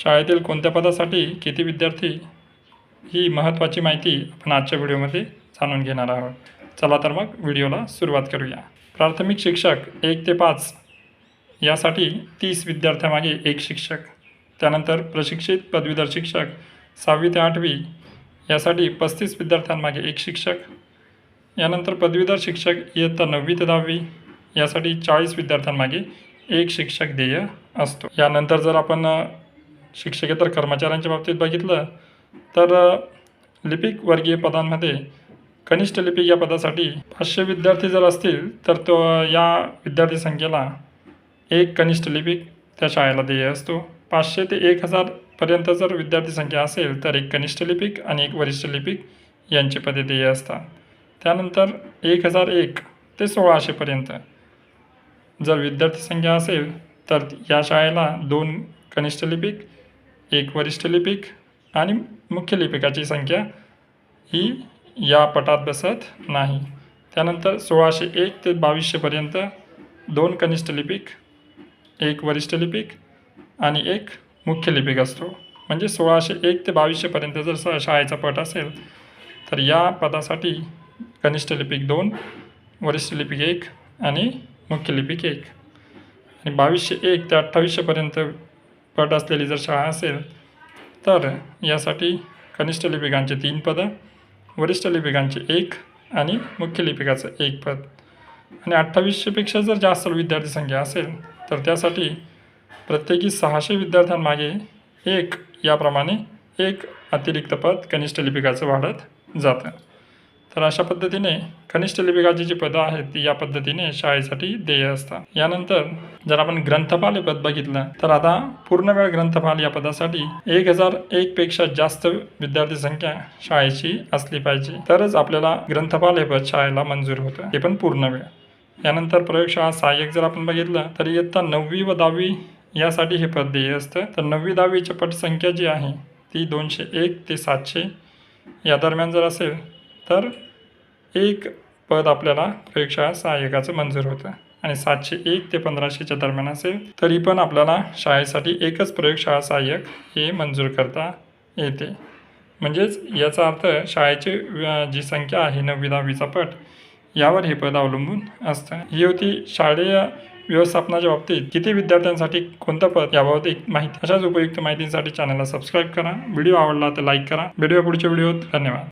शाळेतील कोणत्या पदासाठी किती विद्यार्थी ही महत्त्वाची माहिती आपण आजच्या व्हिडिओमध्ये जाणून घेणार आहोत. चला तर मग व्हिडिओला सुरुवात करूया. प्राथमिक शिक्षक एक ते पाच यासाठी तीस विद्यार्थ्यामागे एक शिक्षक. त्यानंतर प्रशिक्षित पदवीधर शिक्षक सहावी ते आठवी यासाठी पस्तीस विद्यार्थ्यांमागे एक शिक्षक. यानंतर पदवीधर शिक्षक इयत्ता नववी ते दहावी यासाठी चाळीस विद्यार्थ्यांमागे एक शिक्षक देय असतो. यानंतर जर आपण शिक्षकेतर कर्मचाऱ्यांच्या बाबतीत बघितलं तर लिपिक वर्गीय पदांमध्ये कनिष्ठ लिपिक या पदासाठी पाचशे विद्यार्थी जर असतील तर तो या विद्यार्थी संख्येला एक कनिष्ठ लिपिक त्या शाळेला देय असतो. पाचशे ते एक हजारपर्यंत जर विद्यार्थी संख्या असेल तर एक कनिष्ठ लिपिक आणि एक वरिष्ठ लिपिक यांची पदे देय असतात. त्यानंतर एक हजार एक ते सोळाशेपर्यंत जर विद्यार्थी संख्या असेल तर या शाळेला दोन कनिष्ठ लिपिक एक वरिष्ठ लिपिक आणि मुख्य लिपिकाची संख्या ही या पटात बसत नाही. त्यानंतर सोळाशे एक ते बावीसशेपर्यंत दोन कनिष्ठ लिपिक एक वरिष्ठ लिपिक आणि एक मुख्य लिपिक असतो. म्हणजे सोळाशे एक ते बावीसशेपर्यंत जर स शाळेचा पट असेल तर या पदासाठी कनिष्ठ लिपिक दोन वरिष्ठ लिपिक एक आणि मुख्य लिपिक एक. आणि बावीसशे एक ते अठ्ठावीसशेपर्यंत पट असलेली जर शाळा असेल तर यासाठी कनिष्ठ लिपिकांचे तीन पदं वरिष्ठ लिपिकांचे एक आणि मुख्य लिपिकाचं एक पद. आणि अठ्ठावीसशेपेक्षा जर जास्त विद्यार्थी संख्या असेल तर त्यासाठी प्रत्येकी सहाशे विद्यार्थ्यांमागे एक याप्रमाणे एक अतिरिक्त पद कनिष्ठ लिपिकाचं वाढत जातं. तर अशा पद्धतीने कनिष्ठ लिपिकाची जी पदं आहेत ती या पद्धतीने शाळेसाठी देय असतात. यानंतर जर आपण ग्रंथपाल हे पद बघितलं तर आता पूर्ण वेळ ग्रंथपाल या पदासाठी एक हजार एक पेक्षा जास्त विद्यार्थी संख्या शाळेची असली पाहिजे. तरच आपल्याला ग्रंथपाल हे पद शाळेला मंजूर होतं. ते पण पूर्ण वेळ यानंतर प्रयोगशाळा सहाय्यक जर आपण बघितलं तर इयत्ता नववी व दहावी यासाठी हे पद देय असतं. तर नववी दहावीची पटसंख्या जी आहे ती दोनशे एक ते सातशे. या दरम्यान जर असेल तर एक पद आपल्याला प्रयोगशाळा सहाय्यकाचं मंजूर होतं. आणि सातशे एक ते पंधराशेच्या दरम्यान असेल तरी पण आपल्याला शाळेसाठी एकच प्रयोगशाळा सहाय्यक हे मंजूर करता येते. म्हणजेच याचा अर्थ शाळेची जी संख्या आहे नववी दहावीचा पट यावर हे पद अवलंबून असतं. ही होती शालेय व्यवस्थापनाच्या बाबतीत किती विद्यार्थ्यांसाठी कोणतं पद याबाबत एक माहिती. अशाच उपयुक्त माहितीसाठी चॅनलला सबस्क्राईब करा. व्हिडिओ आवडला तर लाईक करा. व्हिडिओ पुढच्या व्हिडिओत. धन्यवाद.